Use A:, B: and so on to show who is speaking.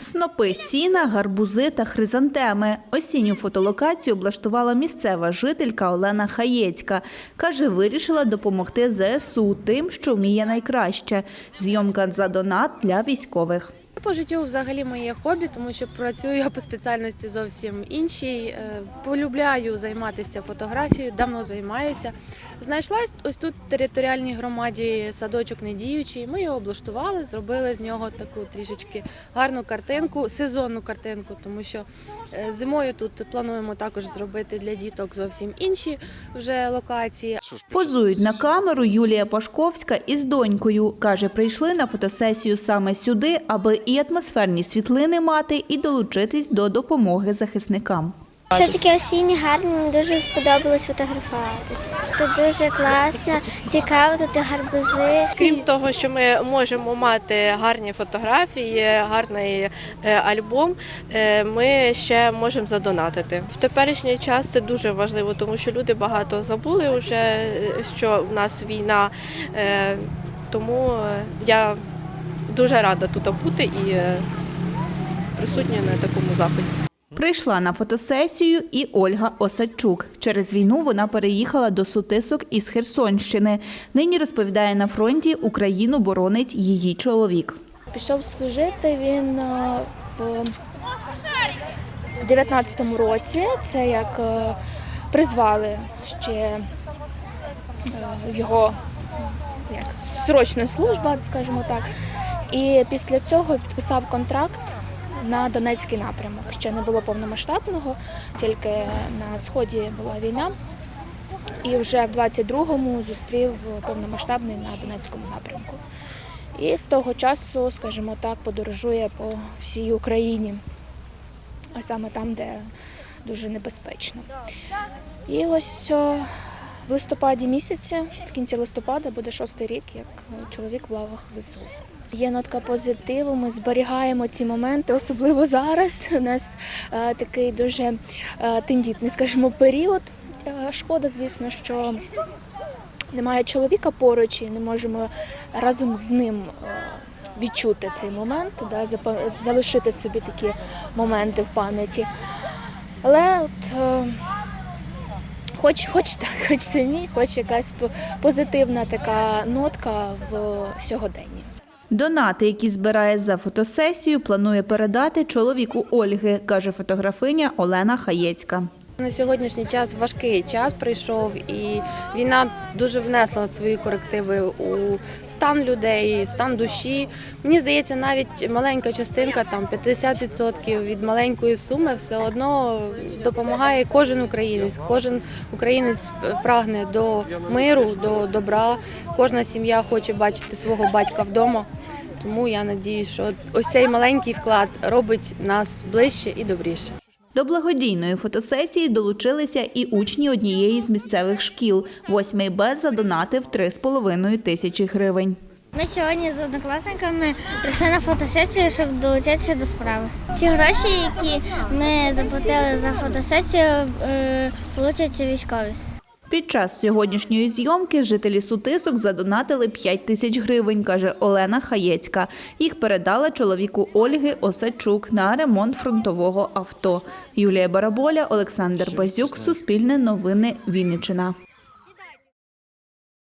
A: Снопи сіна, гарбузи та хризантеми. Осінню фотолокацію облаштувала місцева жителька Олена Хаєцька. Каже, вирішила допомогти ЗСУ тим, що вміє найкраще. Зйомка за донат для військових.
B: По життю взагалі моє хобі, тому що працюю я по спеціальності зовсім іншій. Е, Полюбляю займатися фотографією, давно займаюся. Знайшла ось тут в територіальній громаді садочок недіючий. Ми його облаштували, зробили з нього таку трішечки гарну картинку, сезонну картинку, тому що е, зимою тут плануємо також зробити для діток зовсім інші вже локації.
A: Позують на камеру Юлія Пашковська із донькою. Каже, прийшли на фотосесію саме сюди, аби і атмосферні світлини мати, і долучитись до допомоги захисникам.
C: Все таке осіннє гарне, мені дуже сподобалось фотографуватися. Тут дуже класно, цікаво, тут і гарбузи.
D: Крім того, що ми можемо мати гарні фотографії, гарний е, альбом, е, ми ще можемо задонатити. В теперішній час це дуже важливо, тому що люди багато забули вже, е, що в нас війна. Тому я дуже рада тут бути і е, присутня на такому заході.
A: Прийшла на фотосесію і Ольга Осадчук. Через війну вона переїхала до Сутисок із Херсонщини. Нині розповідає на фронті Україну боронить її чоловік.
E: Пішов служити він е, в 19-му році. Це як е, призвали ще його як, срочна служба, скажімо так. І після цього підписав контракт на Донецький напрямок. Ще не було повномасштабного, тільки на сході була війна. І вже в 22-му зустрів повномасштабний на Донецькому напрямку. І з того часу, скажімо так, подорожує по всій Україні, а саме там, де дуже небезпечно. І ось в листопаді місяці, в кінці листопада, буде шостий рік, як е, чоловік в лавах ЗСУ. Є нотка позитиву, ми зберігаємо ці моменти, особливо зараз. У нас е, такий дуже е, тендітний, скажімо, період. Шкода, звісно, що немає чоловіка поруч і не можемо разом з ним відчути цей момент, да, залишити собі такі моменти в пам'яті. Але от, хоч, хоч так, хоч самі, хоч якась позитивна така нотка в сьогоденні.
A: Донати, які збирає за фотосесію, планує передати чоловіку Ольги, каже фотографиня Олена Хаєцька.
B: На сьогоднішній час важкий час прийшов, і війна дуже внесла свої корективи у стан людей, стан душі. Мені здається, навіть маленька частинка, там 50% від маленької суми, все одно допомагає кожен українець. Кожен українець прагне до миру, до добра. Кожна сім'я хоче бачити свого батька вдома. Тому я надіюсь, що ось цей маленький вклад робить нас ближче і добріше.
A: До благодійної фотосесії долучилися і учні однієї з місцевих шкіл. Восьмий Б задонатив 3,5 тисячі гривень.
C: Ми сьогодні з однокласниками прийшли на фотосесію, щоб долучитися до справи. Ці гроші, які ми заплатили за фотосесію, е, получаться військові.
A: Під час сьогоднішньої зйомки жителі Сутисок задонатили 5 тисяч гривень, каже Олена Хаєцька. Їх передала чоловіку Ольги Осадчук на ремонт фронтового авто. Юлія Бараболя, Олександр Базюк, Суспільне новини, Вінниччина.